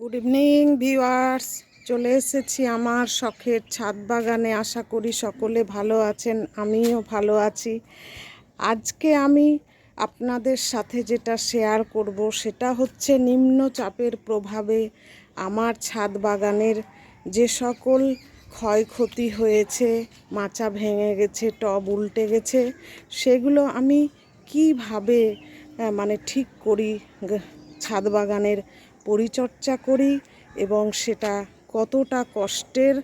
Good evening viewers চলে এসেছি আমার শখের ছাদ বাগানে। আশা করি সকলে ভালো আছেন, আমিও ভালো আছি। আজকে আমি আপনাদের সাথে যেটা শেয়ার করব, সেটা হচ্ছে নিম্নচাপের প্রভাবে আমার ছাদ বাগানের যে সকল ক্ষয়ক্ষতি হয়েছে, মাচা ভেঙে গেছে, টব উল্টে গেছে, সেগুলো আমি কীভাবে মানে ঠিক করি ছাদ বাগানের পরিচর্যা করি এবং সেটা কতটা কষ্টের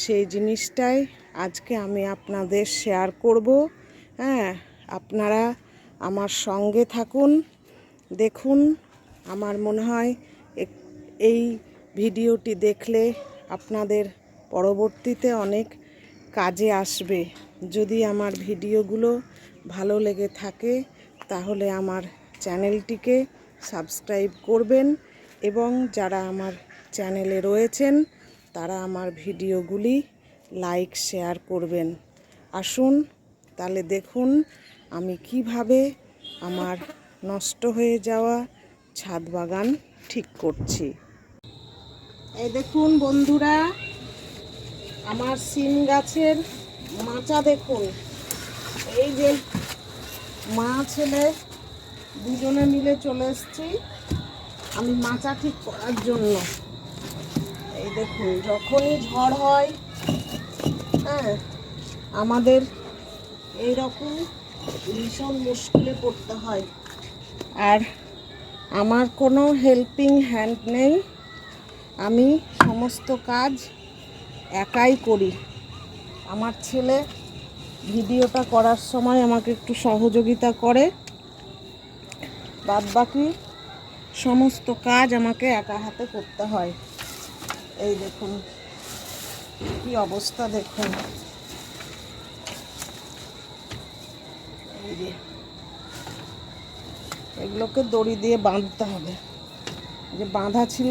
সেই জিনিসটাই আজকে আমি আপনাদের শেয়ার করব। হ্যাঁ আপনারা আমার সঙ্গে থাকুন, দেখুন, আমার মনে হয় এই ভিডিওটি দেখলে আপনাদের পরবর্তীতে অনেক কাজে আসবে। যদি আমার ভিডিওগুলো ভালো লেগে থাকে, তাহলে আমার চ্যানেলটিকে সাবস্ক্রাইব করবেন। এবং যারা আমার চ্যানেলে রয়েছেন, তারা আমার ভিডিওগুলি লাইক, শেয়ার করবেন। আসুন, তাহলে দেখুন আমি কীভাবে আমার নষ্ট হয়ে যাওয়া ছাদ বাগান ঠিক করছি। এই দেখুন বন্ধুরা, আমার সিম গাছের মাচা দেখুন। এই যে মা, ছেলে দুজনে মিলে চলে এসেছি। আমি মাচা ঠিক করার জন্য। এই দেখুন, যখনই ঝড় হয় হ্যাঁ আমাদের এই রকম ভীষণ মুশকিলে পড়তে হয়। আর আমার কোনো হেল্পিং হ্যান্ড নেই। আমি সমস্ত কাজ একাই করি। আমার ছেলে ভিডিওটা করার সময় আমাকে একটু সহযোগিতা করে। বাদ বাকি সমস্ত কাজ আমাকে একা হাতে করতে হয়। এই দেখুন, কি অবস্থা দেখুন। এই এগুলোকে দড়ি দিয়ে বাঁধতে হবে। যে বাঁধা ছিল,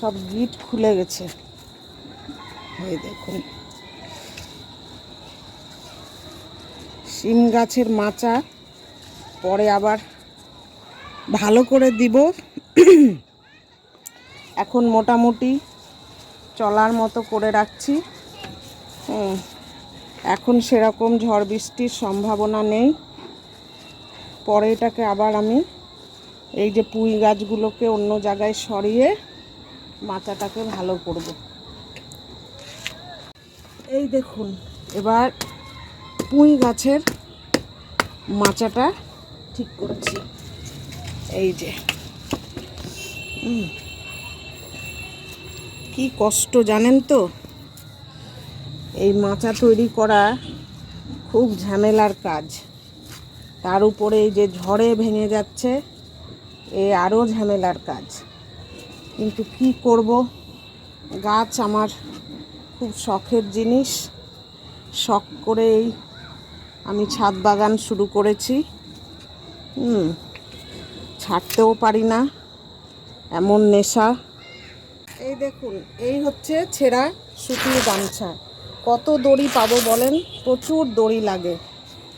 সব গিট খুলে গেছে। এই দেখুন, শিম গাছের মাচা, পরে আবার ভালো করে দিব। এখন মোটামুটি চলার মতো করে রাখছি। এখন সেরকম ঝড় বৃষ্টির সম্ভাবনা নেই। পরে এটাকে আবার আমি এই যে পুঁই গাছগুলোকে অন্য জায়গায় সরিয়ে মাচাটাকে ভালো করব। এই দেখুন, এবার পুঁই গাছের মাচাটা ঠিক করছি। এই যে। কি কষ্ট, জানেন তো? এই মাচা তৈরি করা খুব ঝামেলার কাজ। তার উপরে এই যে ঝড়ে ভেঙে যাচ্ছে, এ আরও ঝামেলার কাজ। কিন্তু কি করব? গাছ আমার খুব শখের জিনিস। শখ করেই আমি ছাদ বাগান শুরু করেছি। হুম। ছাড়তেও পারি না। এমন নেশা। এই দেখুন এই হচ্ছে ছেঁড়া সুতির গামছা। কত দড়ি পাবো বলেন? প্রচুর দড়ি লাগে।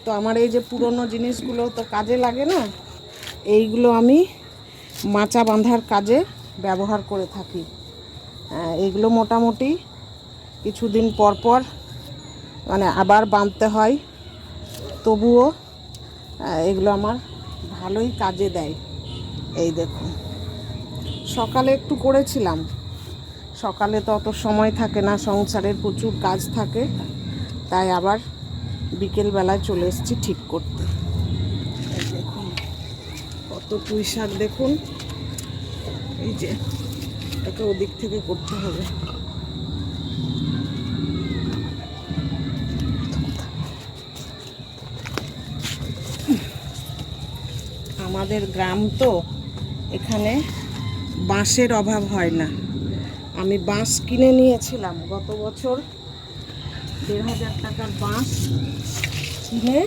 তো আমার এই যে পুরনো জিনিসগুলো তো কাজে লাগে না এইগুলো আমি মাচা বাঁধার কাজে ব্যবহার করে থাকি। হ্যাঁ, এইগুলো মোটামুটি কিছুদিন পর পর মানে আবার বাঁধতে হয়। তবুও এগুলো আমার ভালোই কাজে দেয়। এই দেখুন। সকালে একটু করেছিলাম। সকালে তো অত সময় থাকে না সংসারের প্রচুর কাজ থাকে। তাই আবার বিকেলবেলায় চলে এসেছি ঠিক করতে। দেখুন, কত পুঁই শাক দেখুন। এই যে, এটাকে ওদিক থেকে করতে হবে। আমাদের গ্রাম তো এখানে বাঁশের অভাব হয় না। আমি বাঁশ কিনে নিয়েছিলাম গত বছর। দেড় হাজার টাকার বাঁশ কিনে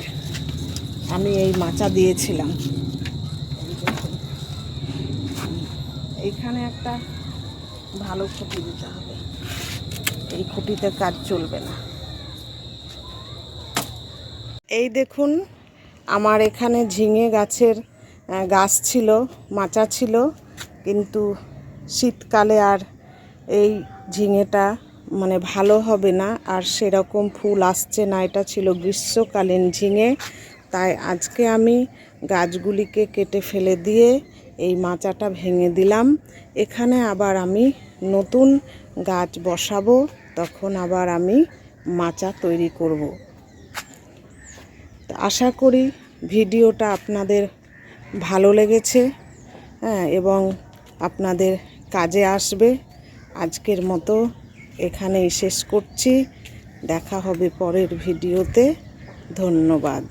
আমি এই মাচা দিয়েছিলাম। এইখানে একটা ভালো খুঁটি দিতে হবে। এই খুঁটিতে কাজ চলবে না। এই দেখুন, আমার এখানে ঝিঙে গাছের গাছ ছিল, মাচা ছিল, কিন্তু শীতকালে আর এই ঝিঙেটা মানে ভালো হবে না, আর সেরকম ফুল আসছে না এটা ছিল গ্রীষ্মকালীন ঝিঙে, তাই আজকে আমি গাছগুলিকে কেটে ফেলে দিয়ে এই মাচাটা ভেঙে দিলাম এখানে আবার আমি নতুন গাছ বসাবো, তখন আবার আমি মাচা তৈরি করব। আশা করি ভিডিওটা আপনাদের ভালো লেগেছে হ্যাঁ এবং আপনাদের কাজে আসবে। আজকের মতো এখানেই শেষ করছি। দেখা হবে পরের ভিডিওতে। ধন্যবাদ।